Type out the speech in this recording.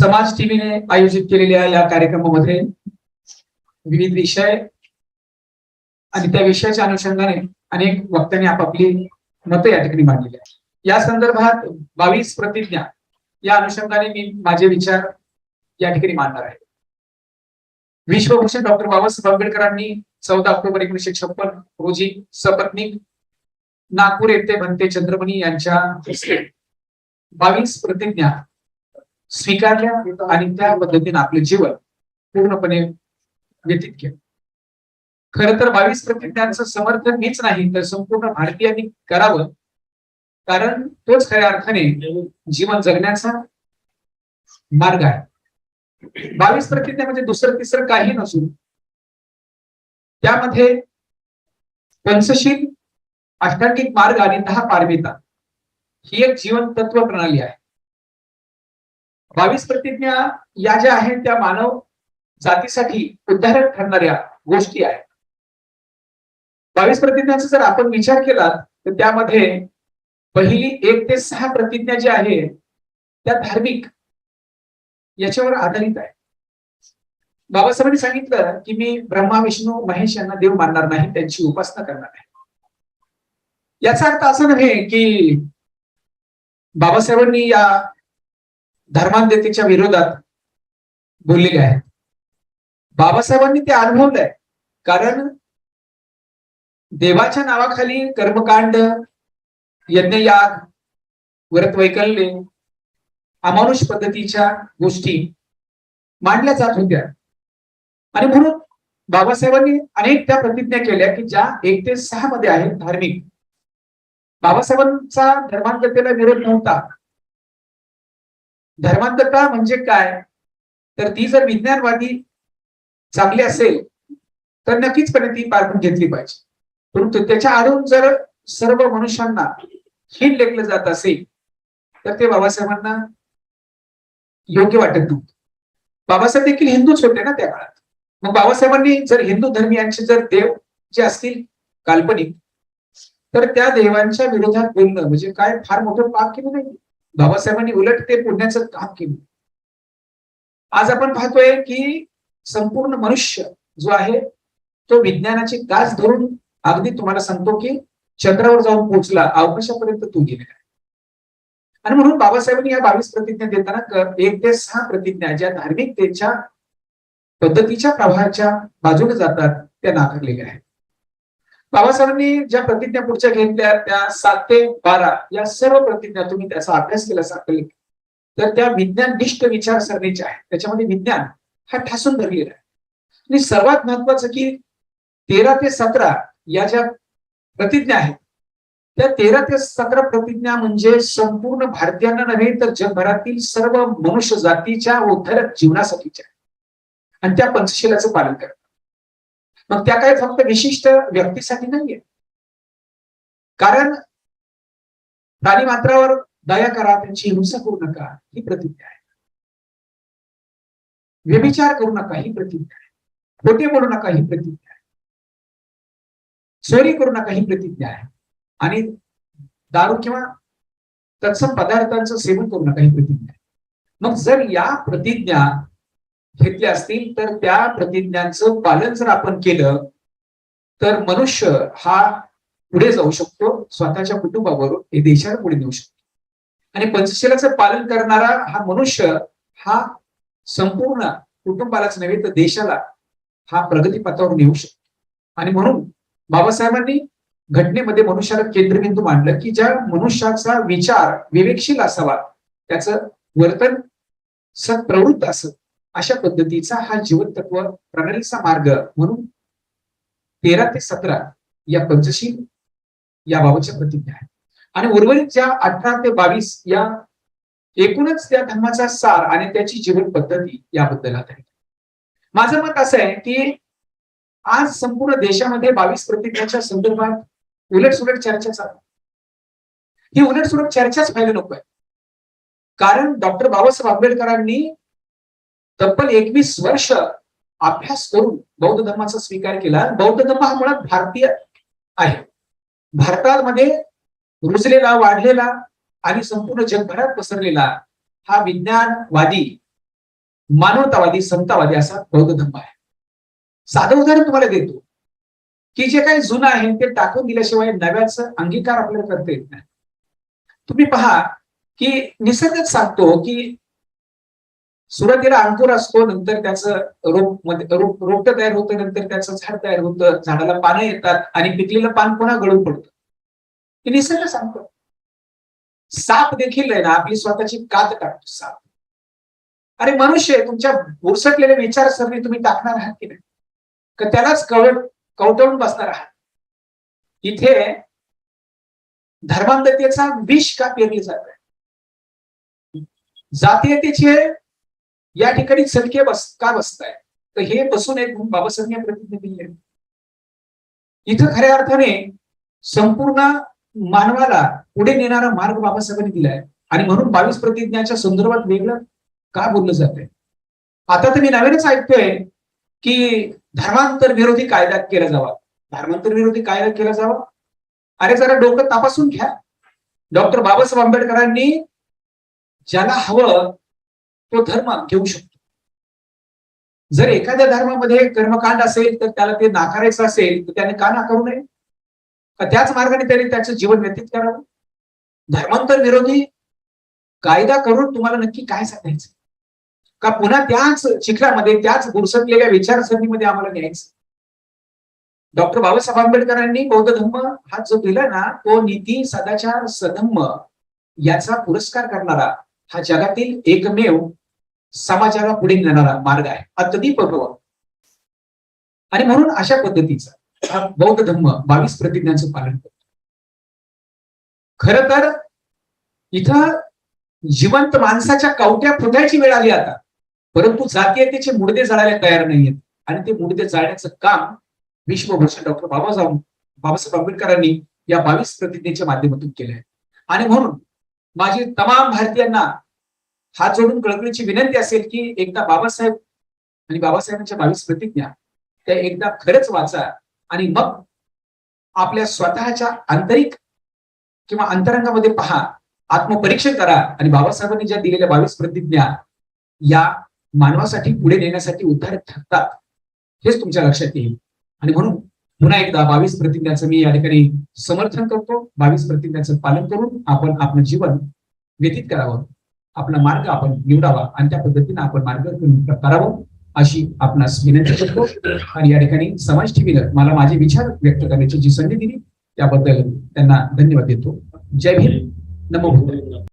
समाज टीव्हीने आयोजित केलेल्या या कार्यक्रमामध्ये विविध विषय आणि त्या विषयाच्या अनुषंगाने अनेक वक्त्यांनी आपापली मतं या ठिकाणी मांडलेली आहेत. या संदर्भात बावीस प्रतिज्ञा या अनुषंगाने मी माझे विचार या ठिकाणी मांडणार आहे. विश्वभूषण डॉक्टर बाबासाहेब आंबेडकरांनी चौदा ऑक्टोबर एकोणीशे छप्पन रोजी सपत्नीक नागपूर येथे भंते चंद्रमणी यांच्या बावीस प्रतिज्ञा स्वीकारल्या आणि त्या पद्धतीने आपले जीवन पूर्णपणे व्यतीत केलं. खर तर बावीस प्रतिज्ञांचं समर्थन मीच नाही तर संपूर्ण भारतीयांनी करावं. कारण तोच खऱ्या अर्थाने जीवन जगण्याचा मार्ग आहे. बावीस प्रतिज्ञा म्हणजे दुसरं तिसरं काही नसून त्यामध्ये पंचशील अष्टांगिक मार्ग आणि दहा पारमिता ही एक जीवन तत्व प्रणाली आहे. बावीस प्रतिज्ञा या ज्या आहेत त्या मानव जातीसाठी उद्धारक ठरणाऱ्या गोष्टी आहेत. बावीस प्रतिज्ञाचा जर आपण विचार केला तर त्यामध्ये पहिली एक ते सहा प्रतिज्ञा ज्या आहे त्या धार्मिक याच्यावर आधारित आहे बाबासाहेबांनी सांगितलं की मी ब्रह्मा विष्णू महेश यांना देव मानणार नाही त्यांची उपासना करणार नाही. याचा अर्थ असा नव्हे की बाबासाहेबांनी या धर्मांधतेच्या विरोधात बोललेले आहे. बाबासाहेबांनी ते अनुभवलंय कारण देवाच्या नावाखाली कर्मकांड यज्ञयाग व्रत वैकल्य अमानुष पद्धतीच्या गोष्टी मांडल्या जात होत्या. आणि म्हणून बाबासाहेबांनी अनेक त्या प्रतिज्ञा केल्या की ज्या एक ते सहा मध्ये आहेत धार्मिक. बाबासाहेबांचा धर्मांधतेला विरोध नव्हता. धर्मांतता म्हणजे काय? तर ती जर विज्ञानवादी चांगली असेल तर नक्कीचपणे ती पारखून घेतली पाहिजे. परंतु त्याच्या आडून जर सर्व मनुष्यांना हिन लेखलं जात असेल तर ते बाबासाहेबांना योग्य वाटत नव्हतं. बाबासाहेब देखील हिंदूच होते ना त्या काळात. मग बाबासाहेबांनी जर हिंदू धर्मियांचे जर देव जे असतील काल्पनिक तर त्या देवांच्या विरोधात बोलणं म्हणजे काय? फार मोठं पाप केलं नाही. बाबासाहेबांनी उलट ते पुण्याचं काम केलं. आज आपण पाहतोय की संपूर्ण मनुष्य जो आहे तो विज्ञानाची गाज धरून अगदी तुम्हाला सांगतो की चंद्रावर जाऊन पोहोचला अवकाशापर्यंत तो गेलेला आहे. आणि म्हणून बाबासाहेबांनी या बावीस प्रतिज्ञा देताना एक ते सहा प्रतिज्ञा ज्या धार्मिकतेच्या पद्धतीच्या प्रवाहाच्या बाजूने जातात त्या नाकारलेल्या आहेत. बाबासाहेबांनी ज्या प्रतिज्ञा पुढच्या घेतल्या त्या सात ते बारा या सर्व प्रतिज्ञा तुम्ही त्याचा अभ्यास केला साकल तर त्या विज्ञाननिष्ठ विचारसरणीच्या आहेत. त्याच्यामध्ये विज्ञान हा ठासून धरलेला आहे. आणि सर्वात महत्वाचं की तेरा ते सतरा या ज्या प्रतिज्ञा आहेत त्या तेरा ते सतरा प्रतिज्ञा म्हणजे संपूर्ण भारतीयांना नव्हे तर जगभरातील सर्व मनुष्य जातीच्या उद्धरक जीवनासाठीच्या आणि त्या पंचशिलाचं पालन करतात. मग त्या काय फक्त विशिष्ट व्यक्तीसाठी नाहीये. कारण प्राणी मात्रावर दया करा त्यांची हिंसा करू नका ही प्रतिज्ञा आहे. व्यभिचार करू नका ही प्रतिज्ञा आहे. खोटे बोलू नका ही प्रतिज्ञा आहे. चोरी करू नका ही प्रतिज्ञा आहे. आणि दारू किंवा तत्सम पदार्थांचं सेवन करू नका ही प्रतिज्ञा आहे. मग जर या प्रतिज्ञा घेतल्या असतील तर त्या प्रतिज्ञांचं पालन जर आपण केलं तर मनुष्य हा पुढे जाऊ शकतो स्वतःच्या कुटुंबाबरोबर हे देशाला पुढे नेऊ शकतो. आणि पंचशिलाचं पालन करणारा हा मनुष्य हा संपूर्ण कुटुंबालाच नव्हे तर देशाला हा प्रगतीपथावर नेऊ शकतो. आणि म्हणून बाबासाहेबांनी घटनेमध्ये मनुष्याला केंद्रबिंदू मांडलं की ज्या मनुष्याचा विचार विवेकशील असावा त्याचं वर्तन सत्प्रवृत्त असत अशा पद्धतीचा हा जीवन तत्व प्रणालीचा मार्ग म्हणून तेरा ते सतरा या पंचशील याबाबतच्या प्रतिज्ञा आहेत. आणि उर्वरित ज्या अठरा ते बावीस या एकूणच त्या धर्माचा सार आणि त्याची जीवन पद्धती याबद्दल आहे माझं मत असं आहे की आज संपूर्ण देशामध्ये बावीस प्रतिज्ञाच्या संदर्भात उलटसुलट चर्चा चालू ही ही उलटसुलट चर्चाच व्हायला नको आहे. कारण डॉक्टर बाबासाहेब आंबेडकरांनी तब्बल एकवीस वर्ष अभ्यास करून बौद्ध धर्माचा स्वीकार केला बौद्ध धर्म हा मुळात भारतीय आहे. भारतामध्ये रुजलेला वाढलेला आणि संपूर्ण जगभरात पसरलेला हा विज्ञानवादी मानवतावादी समतावादी असा बौद्ध धर्म आहे. साधं उदाहरण तुम्हाला देतो. की जे काही जुनं आहे ते टाकून दिल्याशिवाय नव्याचं अंगीकार आपल्याला करता येत नाही. तुम्ही पहा की निसर्गच सांगतो की सुरुवातीला अंकुर असतो नंतर त्याचं रोपमध्ये रोप रोपट तयार होतं नंतर त्याचं झाड तयार होतं झाडाला पानं येतात आणि पिकलेलं पान पुन्हा गळून पडतं. हे निसर्ग सांगतो. साप देखील आहे ना आपली स्वतःची कात काढतो साप. अरे मनुष्य तुमच्या बुरसटलेल्या विचारसरणी तुम्ही टाकणार आहात की नाही? का त्यालाच कवट कवटवून बसणार आहात? इथे धर्मांधतेचा विष का पेरले जात आहे? जातीयतेचे या ठिकाणी चलके बस का बसताय? तर हे बसून एक बाबासाहेब प्रतिज्ञा दिली आहे इथं खऱ्या अर्थाने संपूर्ण मानवाला पुढे नेणारा मार्ग बाबासाहेबांनी दिलाय. आणि म्हणून बावीस प्रतिज्ञाच्या संदर्भात वेगळं का बोललं जातंय? आता तर मी नवीनच ऐकतोय की धर्मांतर विरोधी कायदा केला जावा. धर्मांतर विरोधी कायदा केला जावा. अरे जरा डोकं तपासून घ्या. डॉक्टर बाबासाहेब आंबेडकरांनी ज्याला हवं तो धर्म घेऊ शकतो. जर एखाद्या धर्मामध्ये कर्मकांड असेल तर त्याला ते नाकारायचं असेल तर त्याने का नाकारू नये? का त्याच मार्गाने त्याने त्याचं जीवन व्यतीत करावं? धर्मांतर विरोधी कायदा करून तुम्हाला नक्की काय सांगायचं? का पुन्हा त्याच चिखलामध्ये त्याच बुरसटलेल्या विचारसरणीमध्ये आम्हाला न्यायचं? डॉक्टर बाबासाहेब आंबेडकरांनी बौद्ध धर्म हा जो दिला ना तो नीती सदाचार सधम्म याचा पुरस्कार करणारा हा जगातील एकमेव समाजाला पुढे नेणारा मार्ग आहे. अगदी प्रभाव. आणि म्हणून अशा पद्धतीचा हा बौद्ध धम्म बावीस प्रतिज्ञांचं पालन करतो. खर तर इथं जिवंत माणसाच्या कवट्या फुटायची वेळ आली आता. परंतु जातीयतेचे मुडदे जाळायला तयार नाहीयेत. आणि ते मुडदे जाळण्याचं काम विश्वभूषण डॉक्टर बाबासाहेब बाबासाहेब आंबेडकरांनी या बावीस प्रतिज्ञेच्या माध्यमातून केले आहे आणि म्हणून माझी तमाम भारतीयांना हात जोडून कळकळीची विनंती असेल की एकदा बाबासाहेब आणि बाबासाहेबांच्या बावीस प्रतिज्ञा त्या एकदा खरंच वाचा आणि मग आपल्या स्वतःच्या आंतरिक किंवा अंतरंगामध्ये पहा आत्मपरीक्षण करा आणि बाबासाहेबांनी ज्या दिलेल्या बावीस प्रतिज्ञा या मानवासाठी पुढे नेण्यासाठी उद्धार ठरतात हेच तुमच्या लक्षात येईल. आणि म्हणून पुन्हा एकदा बावीस प्रतिज्ञाचं मी या ठिकाणी समर्थन करतो. बावीस प्रतिज्ञाचं पालन करून आपण आपलं जीवन व्यतीत करावं. आपला मार्ग आपण निवडावा आणि त्या पद्धतीने आपण मार्ग करावं अशी आपणास विनंती करतो. आणि या ठिकाणी समाज टीव्हीनं मला माझे विचार व्यक्त करण्याची जी संधी दिली त्याबद्दल त्यांना धन्यवाद देतो. जय भीम. नमो